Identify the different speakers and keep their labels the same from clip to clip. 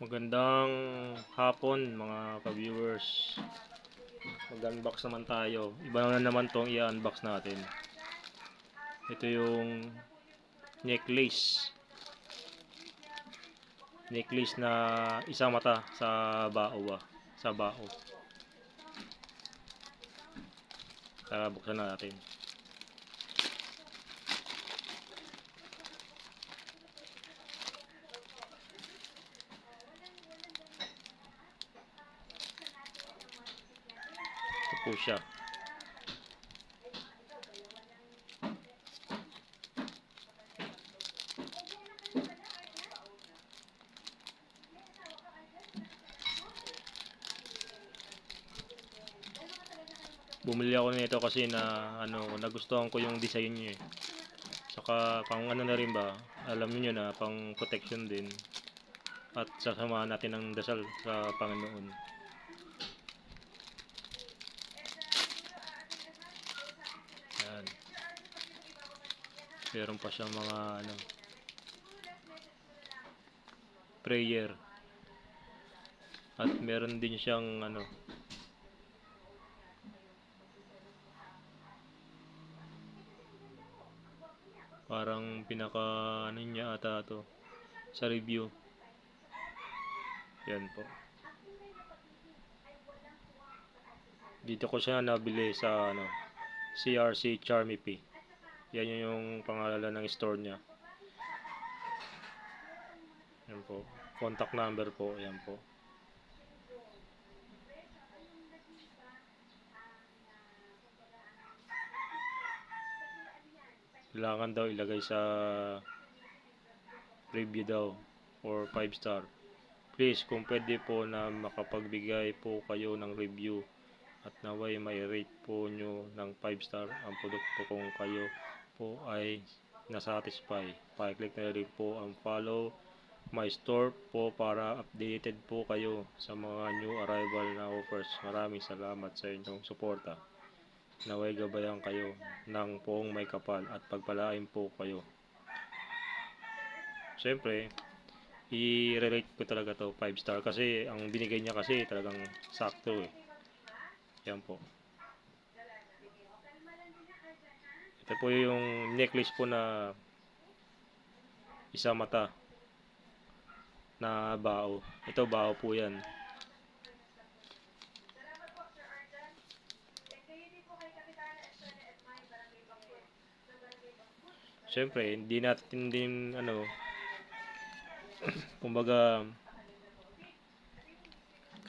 Speaker 1: Magandang hapon mga ka-viewers. Mag-unbox naman tayo. Iba na naman tong i-unbox natin. Ito yung necklace. Necklace na isang mata sa bao ba? Sa bao. Tara, buksan na natin. Po siya. Bumili ako nito kasi na ano, nagustuhan ko yung design niya eh. Saka pang ano na rin ba, alam niyo na pang protection din. At sasamahan natin ng dasal sa Panginoon. Yan. Meron pa siyang mga ano prayer. At meron din siyang ano parang pinaka ano niya ata to sa review. Yan po. Dito ko siya nabili sa ano CRC Charmy P. Yan yun yung pangalan ng store niya. Yan po. Contact number po. Yan po. Kailangan daw ilagay sa review daw or 5 star. Please, kung pwede po na makapagbigay po kayo ng review at naway may rate po nyo ng 5 star ang produkto kung kayo po ay nasatisfy. Pakiclick na rin po ang follow my store po para updated po kayo sa mga new arrival na offers. Maraming salamat sa inyong suporta. Naway gabayan kayo ng poong may kapal at pagpalain po kayo. Siyempre, i-rate ko talaga to 5 star kasi ang binigay niya kasi talagang sakto eh. Yan po. Ito po yung necklace po na isa mata na bao. Ito bao po yan. Siyempre, hindi natin din ano kumbaga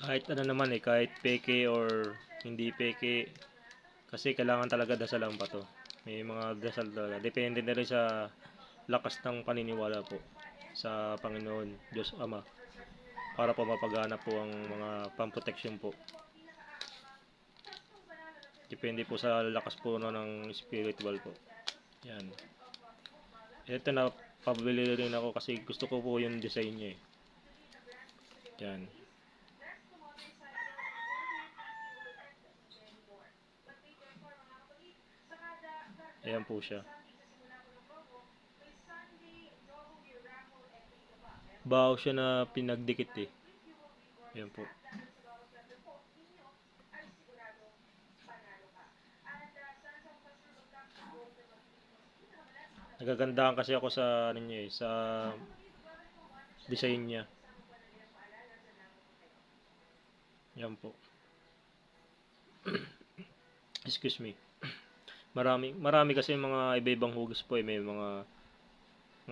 Speaker 1: kahit ano naman eh, kahit peke or hindi peke kasi kailangan talaga dasalan pa to. May mga dasal talaga. Depende na rin sa lakas ng paniniwala po sa Panginoon, Diyos Ama para po mapagana po ang mga pamprotection po. Depende po sa lakas po no, ng spiritual po. Yan. Ito na pabili rin ako kasi gusto ko po yung design niya eh. Yan. Ayan po siya. Baho siya na pinagdikit eh. Ayan po. Nagagandahan kasi ako sa ano niya eh, sa design niya. Yan po. Excuse me. Marami marami kasi mga iba-ibang hugis po eh, may mga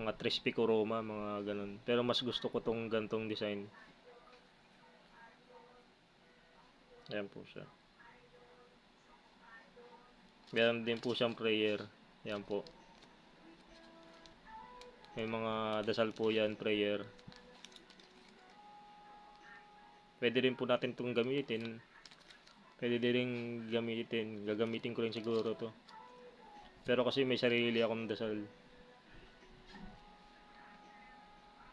Speaker 1: mga Trespico Roma, mga ganun. Pero mas gusto ko tong gantong design. Ayan po siya. Meron din po siyang prayer. Ayan po. May mga dasal po yan, prayer. Pwede rin po natin itong gamitin. Pwede din rin gamitin. Gagamitin ko rin siguro to. Pero kasi may sarili akong dasal.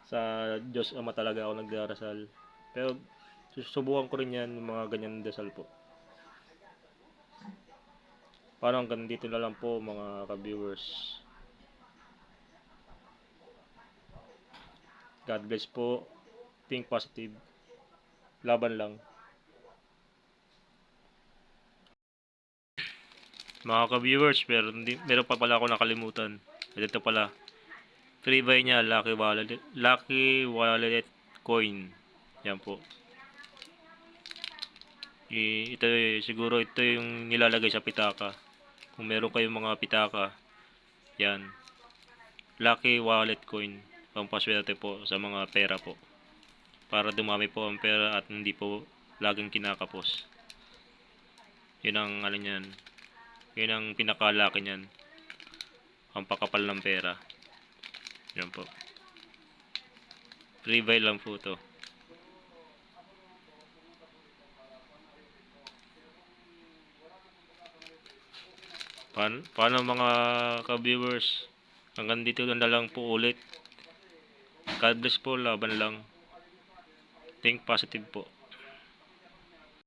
Speaker 1: Sa Diyos Ama talaga ako nagdarasal. Pero susubukan ko rin yan, mga ganyan dasal po. Parang hanggang dito na lang po mga ka-viewers. God bless po. think positive. Laban lang. Mga ka-viewers, meron, di, meron pa pala ako nakalimutan. Ito pala. Free buy niya, Lucky Wallet, Lucky Wallet Coin. Yan po. I, ito siguro ito yung nilalagay sa pitaka. Kung meron kayong mga pitaka, yan. Lucky Wallet Coin. Pampaswerte po sa mga pera po. Para dumami po ang pera at hindi po laging kinakapos. Yun ang ano niyan. Yun ang pinakalaki niyan. Ang pakapal ng pera. Yan po. Free buy lang po to. Paano, paano mga ka-viewers? Hanggang dito na lang po ulit. God bless po, laban lang. Think positive po.